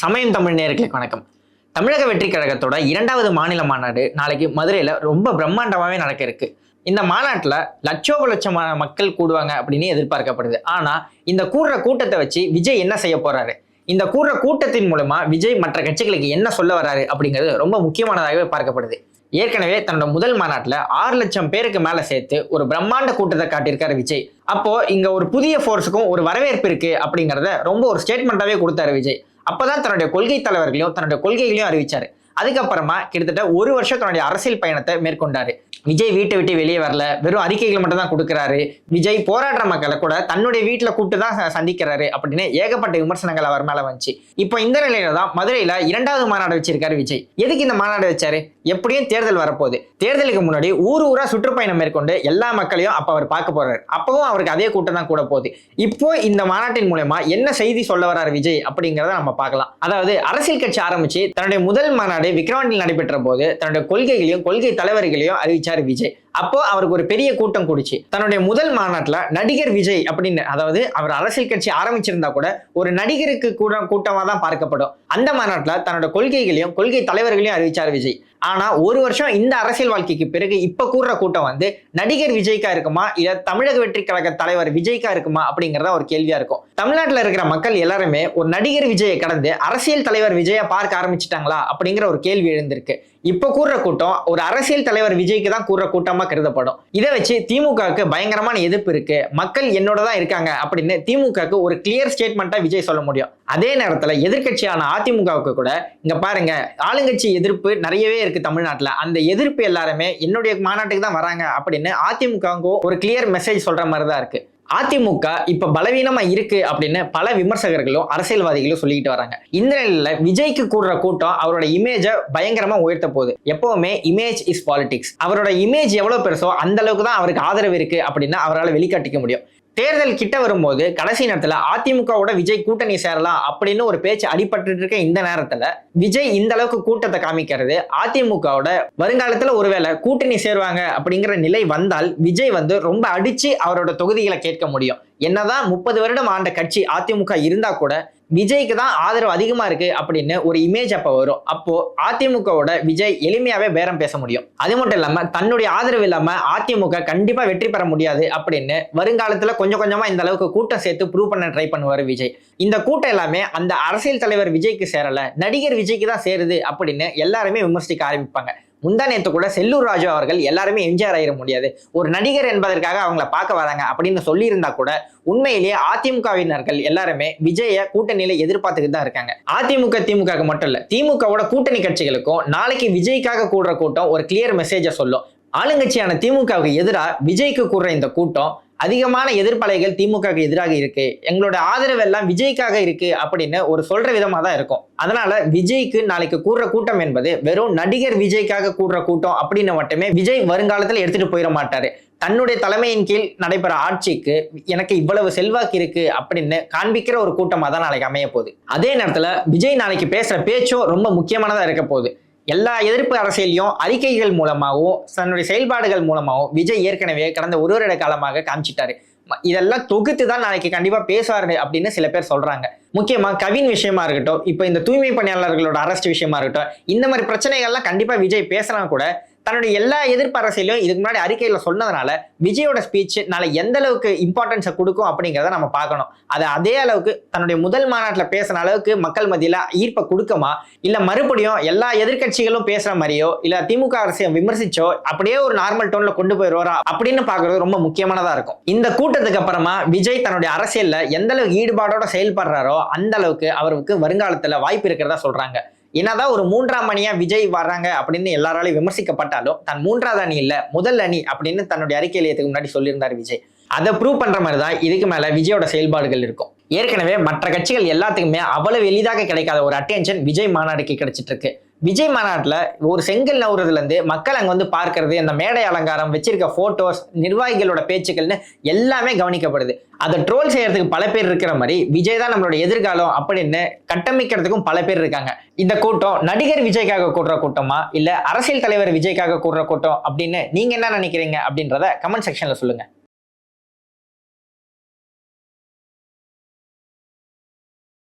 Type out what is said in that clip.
சமயம் தமிழ் நேர்களுக்கு வணக்கம். தமிழக வெற்றி கழகத்தோட இரண்டாவது மாநில மாநாடு நாளைக்கு மதுரையில் ரொம்ப பிரம்மாண்டமாகவே நடக்க இருக்கு. இந்த மாநாட்டில் லட்சோப லட்சமான மக்கள் கூடுவாங்க அப்படின்னு எதிர்பார்க்கப்படுது. ஆனால் இந்த கூடுற கூட்டத்தை வச்சு விஜய் என்ன செய்ய போறாரு? இந்த கூடுற கூட்டத்தின் மூலமா விஜய் மற்ற கட்சிகளுக்கு என்ன சொல்ல வராரு அப்படிங்கிறது ரொம்ப முக்கியமானதாகவே பார்க்கப்படுது. ஏற்கனவே தன்னோட முதல் மாநாட்டில் ஆறு லட்சம் பேருக்கு மேலே சேர்த்து ஒரு பிரம்மாண்ட கூட்டத்தை காட்டியிருக்காரு விஜய். அப்போ இங்க ஒரு புதிய ஃபோர்ஸுக்கும் ஒரு வரவேற்பு இருக்கு அப்படிங்கிறத ரொம்ப ஒரு ஸ்டேட்மெண்ட்டாகவே கொடுத்தாரு விஜய். அப்பதான் தன்னுடைய கொள்கை தலைவர்களையும் தன்னுடைய கொள்கைகளையும் அறிவிச்சாரு. அதுக்கப்புறமா கிட்டத்தட்ட ஒரு வருஷம் தன்னுடைய அரசியல் பயணத்தை மேற்கொண்டாரு. விஜய் வீட்டை விட்டு வெளியே வரல. வெறும் அறிக்கைகள் மட்டும் தான் கொடுக்குறாரு. விஜய் போராடுற மக்களை கூட தன்னுடைய வீட்டில் கூப்பிட்டு தான் சந்திக்கிறாரு அப்படின்னு ஏகப்பட்ட விமர்சனங்கள் அவர் மேல வந்துச்சு. இப்போ இந்த நிலையில தான் மதுரையில இரண்டாவது மாநாடு வச்சிருக்காரு விஜய். எதுக்கு இந்த மாநாடு வச்சாரு? எப்படியும் தேர்தல் வரப்போகுது. தேர்தலுக்கு முன்னாடி ஊர் ஊரா சுற்றுப்பயணம் மேற்கொண்டு எல்லா மக்களையும் அப்ப அவர் பார்க்க போறாரு. அப்பவும் அவருக்கு அதே கூட்டம் தான் கூட போகுது. இப்போ இந்த மாநாட்டின் மூலயமா என்ன செய்தி சொல்ல வராரு விஜய் அப்படிங்கிறத நம்ம பார்க்கலாம். அதாவது அரசியல் கட்சி ஆரம்பிச்சு தன்னுடைய முதல் மாநாடு விக்ரவாண்டியில் நடைபெற்ற போது தன்னுடைய கொள்கைகளையும் கொள்கை தலைவர்களையும் அறிவிச்சார் விஜய். அப்போ அவருக்கு ஒரு பெரிய கூட்டம் கூடிச்சு. தன்னுடைய முதல் மாநாட்டில் நடிகர் விஜய் அப்படின்னு அதாவது அவர் அரசியல் கட்சி ஆரம்பிச்சிருந்தா கூட ஒரு நடிகருக்கு கூட கூட்டமாக தான் பார்க்கப்படும். அந்த மாநாட்டில் தன்னோட கொள்கைகளையும் கொள்கை தலைவர்களையும் அறிவிச்சார் விஜய். ஆனா ஒரு வருஷம் இந்த அரசியல் வாழ்க்கைக்கு பிறகு இப்ப கூடுற கூட்டம் வந்து நடிகர் விஜய்க்கா இருக்குமா? இல்ல தமிழக வெற்றி கழக தலைவர் விஜய்க்கா இருக்குமா? அப்படிங்கறத ஒரு கேள்வியா இருக்கும். தமிழ்நாட்டில் இருக்கிற மக்கள் எல்லாருமே ஒரு நடிகர் விஜயை கடந்து அரசியல் தலைவர் விஜயை பார்க்க ஆரம்பிச்சிட்டாங்களா? அப்படிங்கிற ஒரு கேள்வி எழுந்திருக்கு. இப்ப கூடுற கூட்டம் ஒரு அரசியல் தலைவர் விஜய்க்கு தான் கூடுற கூட்டமா கருதப்படும். இதை வச்சு திமுகவுக்கு பயங்கரமான எதிர்ப்பு இருக்கு. மக்கள் என்னோட தான் இருக்காங்க அப்படின்னு திமுகவுக்கு ஒரு கிளியர் ஸ்டேட்மெண்ட்டா விஜய் சொல்ல முடியும். அதே நேரத்துல எதிர்க்கட்சியான அதிமுகவுக்கு கூட இங்க பாருங்க ஆளுங்கட்சி எதிர்ப்பு நிறையவே இருக்கு தமிழ்நாட்டுல. அந்த எதிர்ப்பு எல்லாருமே என்னுடைய மாநாட்டுக்கு தான் வராங்க அப்படின்னு அதிமுகவுக்கும் ஒரு கிளியர் மெசேஜ் சொல்ற மாதிரி தான் இருக்கு. அதிமுக இப்ப பலவீனமா இருக்கு அப்படின்னு பல விமர்சகர்களும் அரசியல்வாதிகளும் சொல்லிக்கிட்டு வராங்க. இந்த நிலையில விஜய்க்கு கூடுற கூட்டம் அவரோட இமேஜை பயங்கரமா உயர்த்த போகுது. எப்பவுமே இமேஜ் இஸ் பாலிடிக்ஸ் அவரோட இமேஜ் எவ்வளவு பெருசோ அந்த அளவுக்கு தான் அவருக்கு ஆதரவு இருக்கு அப்படின்னு அவரால் வெளிக்காட்டிக்க முடியும். தேர்தல் கிட்ட வரும்போது கடைசி நேரத்துல அதிமுகவோட விஜய் கூட்டணி சேரலாம் அப்படின்னு ஒரு பேச்சு அடிபட்டு இருக்க இந்த நேரத்துல விஜய் இந்த அளவுக்கு கூட்டத்தை காமிக்கிறது அதிமுகவோட வருங்காலத்துல ஒருவேளை கூட்டணி சேருவாங்க அப்படிங்கிற நிலை வந்தால் விஜய் வந்து ரொம்ப அடிச்சு அவரோட தொகுதிகளை கேட்க முடியும். என்னதான் முப்பது வருடம் ஆண்ட கட்சி அதிமுக இருந்தா கூட விஜய்க்கு தான் ஆதரவு அதிகமா இருக்கு அப்படின்னு ஒரு இமேஜ் அப்ப வரும். அப்போ அதிமுகவோட விஜய் எளிமையாவே பேரம் பேச முடியும். அது மட்டும் இல்லாம தன்னுடைய ஆதரவு இல்லாம அதிமுக கண்டிப்பா வெற்றி பெற முடியாது அப்படின்னு வருங்காலத்துல கொஞ்சம் கொஞ்சமா இந்த அளவுக்கு கூட்டம் சேர்த்து ப்ரூவ் பண்ண ட்ரை பண்ணுவாரு விஜய். இந்த கூட்டம் எல்லாமே அந்த அரசியல் தலைவர் விஜய்க்கு சேரல நடிகர் விஜய்க்கு தான் சேருது அப்படின்னு எல்லாருமே விமர்சிக்க ஆரம்பிப்பாங்க. முந்தா நேற்று கூட செல்லூர் ராஜு அவர்கள் எல்லாருமே எம்ஜிஆர் ஆயிட முடியாது. ஒரு நடிகர் என்பதற்காக அவங்கள பார்க்க வராங்க அப்படின்னு சொல்லியிருந்தா கூட உண்மையிலேயே அதிமுகவினர்கள் எல்லாருமே விஜய கூட்டணியில எதிர்பார்த்துக்கிட்டு தான் இருக்காங்க. அதிமுக திமுக மட்டும் இல்ல திமுகவோட கூட்டணி கட்சிகளுக்கும் நாளைக்கு விஜய்க்காக கூடுற கூட்டம் ஒரு கிளியர் மெசேஜை சொல்லும். ஆளுங்கட்சியான திமுகவுக்கு எதிராக விஜய்க்கு கூடுற இந்த கூட்டம் அதிகமான எதிர்ப்பலைகள் திமுகவுக்கு எதிராக இருக்கு. எங்களோட ஆதரவு எல்லாம் விஜய்க்காக இருக்கு அப்படின்னு ஒரு சொல்ற விதமா தான் இருக்கும். அதனால விஜய்க்கு நாளைக்கு கூடுற கூட்டம் என்பது வெறும் நடிகர் விஜய்க்காக கூடுற கூட்டம் அப்படின்னு மட்டுமே விஜய் வருங்காலத்துல எடுத்துட்டு போயிட மாட்டாரு. தன்னுடைய தலைமையின் கீழ் நடைபெற ஆட்சிக்கு எனக்கு இவ்வளவு செல்வாக்கு இருக்கு அப்படின்னு காண்பிக்கிற ஒரு கூட்டமாக தான் நாளைக்கு அமைய போகுது அதே நேரத்துல விஜய் நாளைக்கு பேசுற பேச்சும் ரொம்ப முக்கியமானதா இருக்க போகுது. எல்லா எதிர்ப்பு அரசியலையும் அறிக்கைகள் மூலமாகவும் தன்னுடைய செயல்பாடுகள் மூலமாகவும் விஜய் ஏற்கனவே கடந்த ஒரு வருட காலமாக காமிச்சிட்டாரு. ம- இதெல்லாம் தொகுத்து தான் நாளைக்கு கண்டிப்பா பேசுவாரு அப்படின்னு சில பேர் சொல்றாங்க. முக்கியமா கவின் விஷயமா இருக்கட்டும் இப்போ இந்த தூய்மை பணியாளர்களோட அரெஸ்ட் விஷயமா இருக்கட்டும் இந்த மாதிரி பிரச்சனைகள்லாம் கண்டிப்பா விஜய் பேசினா கூட தன்னுடைய எல்லா எதிர்ப்பு இதுக்கு முன்னாடி அறிக்கையில சொன்னதுனால விஜயோட ஸ்பீச் நாளை எந்த அளவுக்கு இம்பார்ட்டன்ஸை கொடுக்கும் அப்படிங்கிறத நம்ம பார்க்கணும். அது அதே அளவுக்கு தன்னுடைய முதல் மாநாட்டில் பேசின அளவுக்கு மக்கள் மத்தியில் ஈர்ப்பை கொடுக்குமா? இல்லை மறுபடியும் எல்லா எதிர்க்கட்சிகளும் பேசுற மாதிரியோ இல்லை திமுக அரசியை விமர்சிச்சோ அப்படியே ஒரு நார்மல் டோன்ல கொண்டு போயிடுவாரா அப்படின்னு பாக்குறது ரொம்ப முக்கியமானதா இருக்கும். இந்த கூட்டத்துக்கு அப்புறமா விஜய் தன்னுடைய அரசியல்ல எந்த அளவுக்கு ஈடுபாடோட செயல்படுறாரோ அந்த அளவுக்கு அவருக்கு வருங்காலத்தில் வாய்ப்பு இருக்கிறதா சொல்றாங்க. என்னதான் ஒரு மூன்றாம் அணியா விஜய் வர்றாங்க அப்படின்னு எல்லாராலையும் விமர்சிக்கப்பட்டாலும் தன் மூன்றாவது அணி இல்ல முதல் அணி அப்படின்னு தன்னுடைய அறிக்கையில இதுக்கு முன்னாடி சொல்லியிருந்தார் விஜய். அதை ப்ரூவ் பண்ற மாதிரி தான் இதுக்கு மேல விஜயோட செயல்பாடுகள் இருக்கும். ஏற்கனவே மற்ற கட்சிகள் எல்லாத்துக்குமே அவ்வளவு எளிதாக கிடைக்காத ஒரு அட்டென்ஷன் விஜய் மாநாடுக்கு கிடைச்சிட்டு இருக்கு. விஜய் மாநாட்டில் ஒரு செங்கல் நவுறதுலேருந்து மக்கள் அங்கே வந்து பார்க்கறது அந்த மேடை அலங்காரம் வச்சிருக்க ஃபோட்டோஸ் நிர்வாகிகளோட பேச்சுக்கள்னு எல்லாமே கவனிக்கப்படுது. அதை ட்ரோல் செய்யறதுக்கு பல பேர் இருக்கிற மாதிரி விஜய் தான் நம்மளோட எதிர்காலம் அப்படின்னு கட்டமைக்கிறதுக்கும் பல பேர் இருக்காங்க. இந்த கூட்டம் நடிகர் விஜய்க்காக கூடுற கூட்டமா இல்லை அரசியல் தலைவர் விஜய்க்காக கூடுற கூட்டம் அப்படின்னு நீங்கள் என்ன நினைக்கிறீங்க அப்படின்றத கமெண்ட் செக்ஷனில் சொல்லுங்கள்